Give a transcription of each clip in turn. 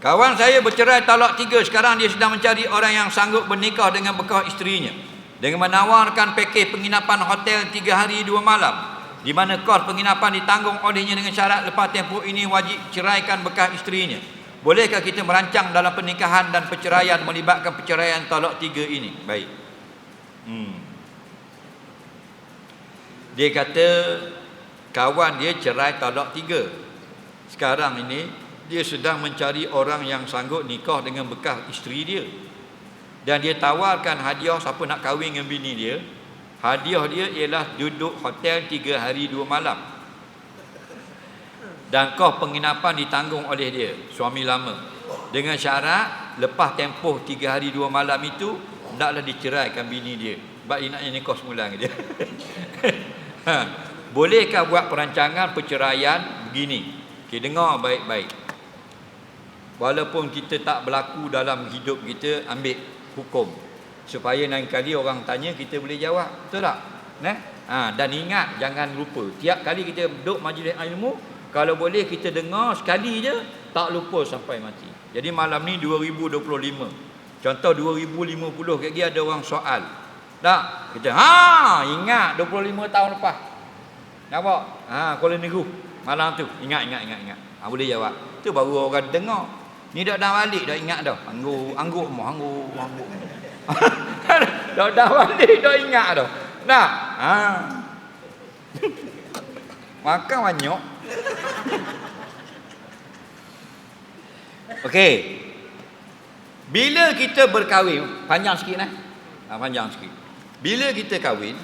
Kawan saya bercerai talak tiga. Sekarang dia sedang mencari orang yang sanggup bernikah dengan bekas isterinya. Dengan menawarkan pakej penginapan hotel tiga hari dua malam. Di mana kos penginapan ditanggung olehnya dengan syarat lepas tempoh ini wajib ceraikan bekas isterinya. Bolehkah kita merancang dalam pernikahan dan perceraian melibatkan perceraian talak tiga ini? Baik. Hmm. Dia kata kawan dia cerai talak tiga. Sekarang ini dia sedang mencari orang yang sanggup nikah dengan bekas isteri dia. Dan dia tawarkan hadiah siapa nak kahwin dengan bini dia. Hadiah dia ialah duduk hotel tiga hari dua malam. Dan kos penginapan ditanggung oleh dia, suami lama. Dengan syarat, lepas tempoh tiga hari dua malam itu, hendaklah diceraikan bini dia. Sebab dia nak nikah semula dengan dia. ha. Bolehkah buat perancangan perceraian begini? Okay, dengar baik-baik. Walaupun kita tak berlaku dalam hidup kita ambil hukum supaya lain kali orang tanya kita boleh jawab. Betul tak? Nah, ha, dan ingat jangan lupa tiap kali kita duduk majlis ilmu kalau boleh kita dengar sekali je tak lupa sampai mati. Jadi malam ni 2025. Contoh 2050 lagi ada orang soal. Tak? Kita ha ingat 25 tahun lepas. Nampak? Ha Kuala Negeri malam tu. Ingat ingat ingat ingat. Ha, boleh jawab. Tu baru orang dengar. Ni dah dah balik dah ingat dah. Anggur, anggur mau anggur, anggur. dah dah balik dah ingat dah. Nah, ha. Makan banyak. Okey. Bila kita berkahwin, panjang sikit nah. Ha, panjang sikit. Bila kita kahwin,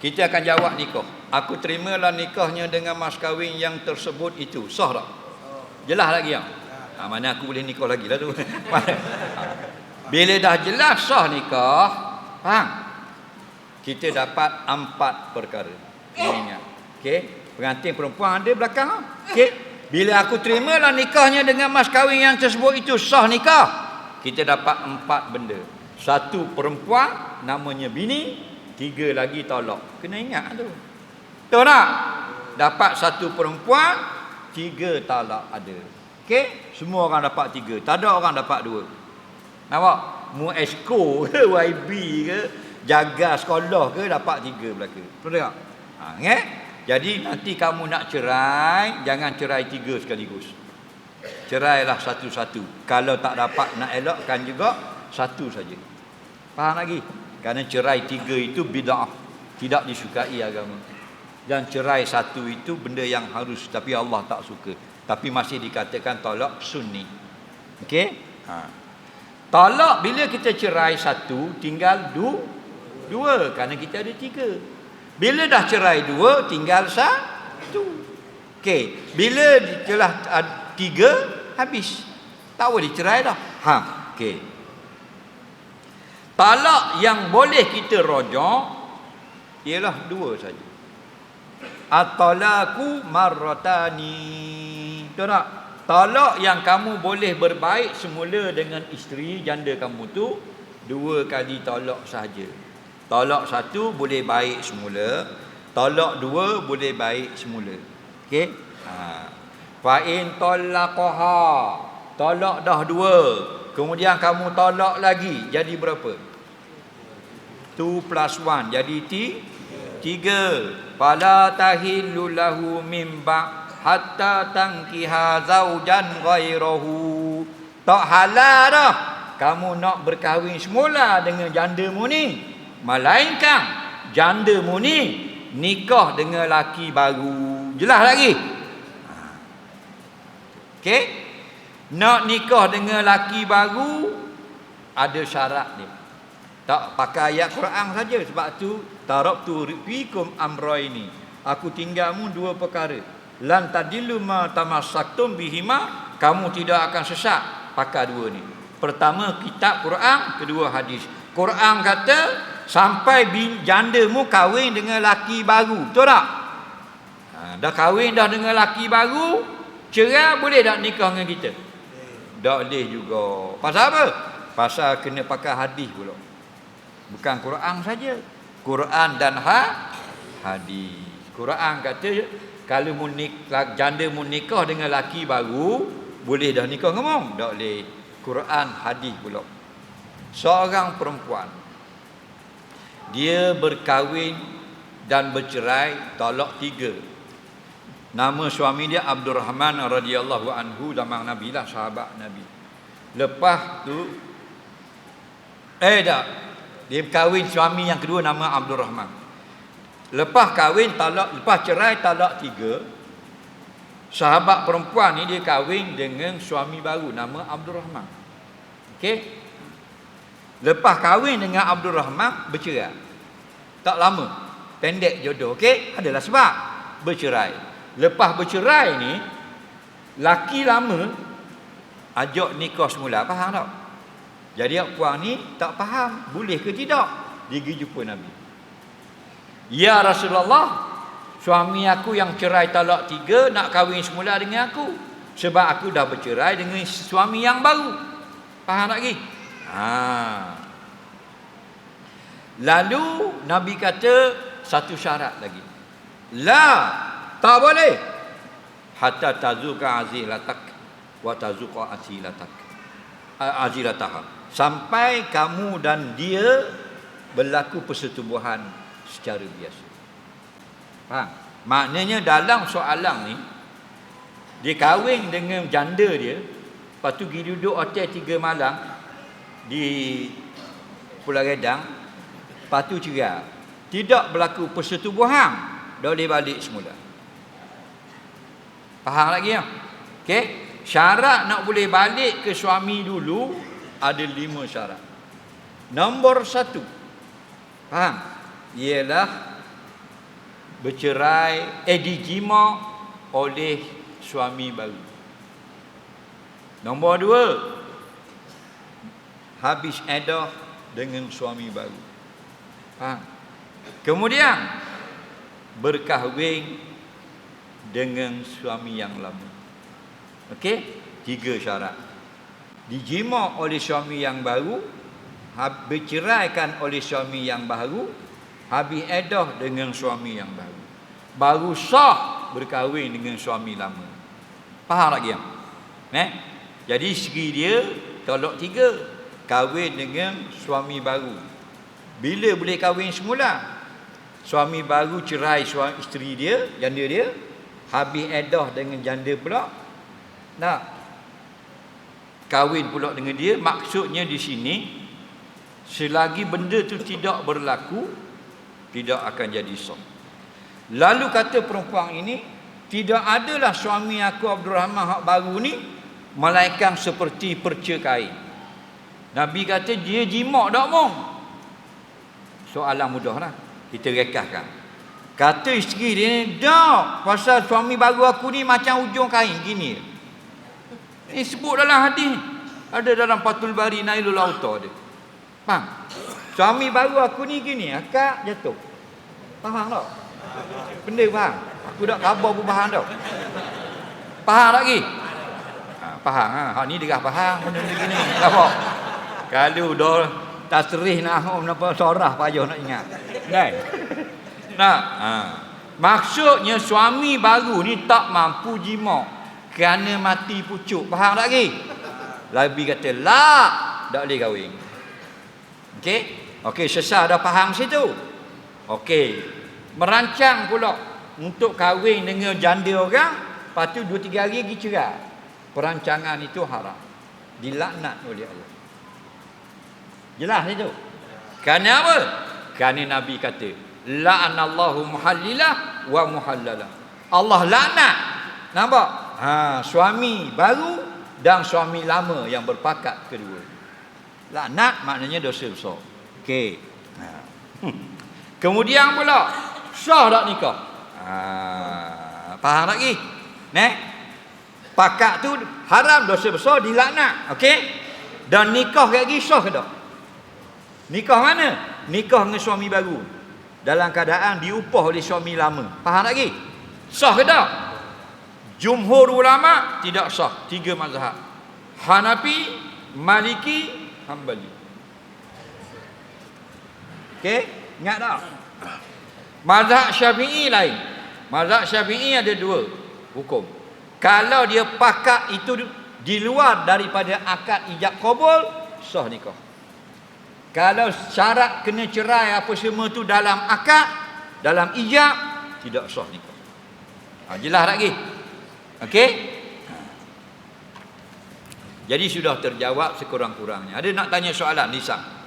kita akan jawab nikah. Aku terimalah nikahnya dengan mas kahwin yang tersebut itu. Sah tak? Jelas lagi ya? Ha, mana aku boleh nikah lagi lah tu. Bila dah jelas sah nikah, faham? Kita dapat empat perkara. Ingat. Okey, pengantin perempuan ada belakang. Okey. Bila aku terima lah nikahnya dengan mas kahwin yang tersebut itu sah nikah. Kita dapat empat benda. Satu perempuan namanya bini, tiga lagi tolak. Kena ingat tu. Tahu tak? Dapat satu perempuan, tiga talak ada. Okey, semua orang dapat tiga. Tak ada orang dapat dua. Nampak? Mu esko ke YB ke jaga sekolah ke dapat tiga belaka. Betul tak? Ha, okay? Jadi nanti kamu nak cerai, jangan cerai tiga sekaligus. Cerailah satu-satu. Kalau tak dapat nak elokkan juga satu saja. Faham lagi? Kerana cerai tiga itu bid'ah. Tidak disukai agama. Dan cerai satu itu benda yang harus tapi Allah tak suka tapi masih dikatakan tolak sunni. Okey? Ha. Talak bila kita cerai satu tinggal du, dua kerana kita ada tiga. Bila dah cerai dua tinggal satu. Okey, bila telah tiga habis. Tak boleh cerai dah. Ha, okey. Talak yang boleh kita rojak ialah dua saja. At-talaku marratani. Tak? Talak yang kamu boleh berbaik semula dengan isteri janda kamu tu dua kali talak sahaja. Talak satu boleh baik semula, talak dua boleh baik semula. Okey? Ha. Fa in talaqaha. Talak dah dua. Kemudian kamu talak lagi jadi berapa? 2 plus 1 jadi ti 3. Fala tahillu lahu ba' hatta tangkiha zaujan ghairahu tak halal dah. Kamu nak berkahwin semula dengan janda mu ni melainkan janda mu ni nikah dengan laki baru. Jelas lagi? Okey? Nak nikah dengan laki baru ada syarat dia tak pakai ayat Quran saja. Sebab tu taraktu fikum amraini. Aku tinggalmu dua perkara lan tadilu ma tamassaktum bihima kamu tidak akan sesat pakai dua ni. Pertama kitab Quran kedua hadis. Quran kata sampai bin jandamu kahwin dengan laki baru betul tak? Ha, dah kahwin dah dengan laki baru cerai boleh tak nikah dengan kita? Tak boleh juga. Pasal apa? Pasal kena pakai hadis pula. Bukan Quran saja. Quran dan ha hadis Quran kata kalau munik janda mu nikah dengan laki baru boleh dah nikah ngomong. Tak boleh. Quran, hadis pula. Seorang perempuan. Dia berkahwin dan bercerai talak tiga. Nama suami dia Abdul Rahman radhiyallahu anhu zaman Nabi lah sahabat Nabi. Lepas tu eh dah dia kahwin suami yang kedua nama Abdul Rahman. Lepas kahwin talak lepas cerai talak tiga sahabat perempuan ni dia kahwin dengan suami baru nama Abdul Rahman. Okey. Lepas kahwin dengan Abdul Rahman bercerai. Tak lama. Pendek jodoh. Okey, adalah sebab bercerai. Lepas bercerai ni laki lama ajak nikah semula faham tak? Jadi puan ni tak faham boleh ke tidak dia pergi jumpa Nabi. Ya Rasulullah, suami aku yang cerai talak tiga nak kahwin semula dengan aku sebab aku dah bercerai dengan suami yang baru. Faham tak lagi? Ha. Lalu Nabi kata satu syarat lagi. La tak boleh. Hatta tazuka azilatak wa tazuka azilatak. Azilatah. Sampai kamu dan dia berlaku persetubuhan secara biasa. Faham? Maknanya dalam soalan ni dia kahwin dengan janda dia lepas tu pergi duduk hotel tiga malam di Pulau Redang lepas tu cerai tidak berlaku persetubuhan dah boleh balik semula Faham lagi ya? Okey. Syarat nak boleh balik ke suami dulu ada lima syarat. Nombor satu. Faham? Ialah bercerai, eh dijima oleh suami baru. Nombor dua. Habis edah dengan suami baru. Faham? Kemudian berkahwin dengan suami yang lama. Okey? Tiga syarat. Dijima oleh suami yang baru, berceraikan oleh suami yang baru, habis edah dengan suami yang baru. Baru sah berkahwin dengan suami lama. Faham lagi yang? Eh? Jadi segi dia tolak tiga. Kahwin dengan suami baru. Bila boleh kahwin semula? Suami baru cerai suami isteri dia, janda dia, habis edah dengan janda pula nak kahwin pula dengan dia maksudnya di sini selagi benda tu tidak berlaku tidak akan jadi sah lalu kata perempuan ini tidak adalah suami aku Abdul Rahman hak baru ni malaikat seperti perca kain Nabi kata dia jimak tak mong soalan mudah lah kita rekahkan Kata isteri dia ni, dah pasal suami baru aku ni macam ujung kain gini. Ini sebut dalam hadis. Ada dalam Fatul Bari Nailul Auto dia. Faham? Suami baru aku ni gini, akak jatuh. Faham tak? Benda faham? Aku dah khabar pun faham tak? Faham lagi? Ha, faham ha? ha ni dia faham benda gini. Apa? Kalau dah tasrih nak apa sorah payah nak ingat. Kan? Nah, ha. Maksudnya suami baru ni tak mampu jima kerana mati pucuk. Faham tak lagi? Labi kata, la, tak boleh kahwin. Okey? Okey, sesah dah faham situ. Okey. Merancang pula untuk kahwin dengan janda orang, lepas tu 2 3 hari pergi cerai. Perancangan itu haram. Dilaknat oleh Allah. Jelas itu? Kerana apa? Kerana Nabi kata, la'anallahu muhallilah wa muhallalah. Allah laknat. Nampak? Ha, suami baru dan suami lama yang berpakat kedua. Laknat maknanya dosa besar. Okey. Ha. Kemudian pula sah tak nikah? Ha, faham lagi? Nek. Pakat tu haram dosa besar dilaknat. Okey? Dan nikah lagi sah ke tak? Nikah mana? Nikah dengan suami baru dalam keadaan diupah oleh suami lama. Faham tak lagi? Sah ke tak? Jumhur ulama tidak sah. Tiga mazhab. Hanafi, Maliki, Hambali. Okey, ingat tak? Mazhab Syafi'i lain. Mazhab Syafi'i ada dua hukum. Kalau dia pakat itu di luar daripada akad ijab kabul sah nikah. Kalau syarat kena cerai apa semua tu dalam akad dalam ijab tidak sah nikah. Ha, jelas lagi okey? Jadi sudah terjawab sekurang-kurangnya. Ada nak tanya soalan Nisa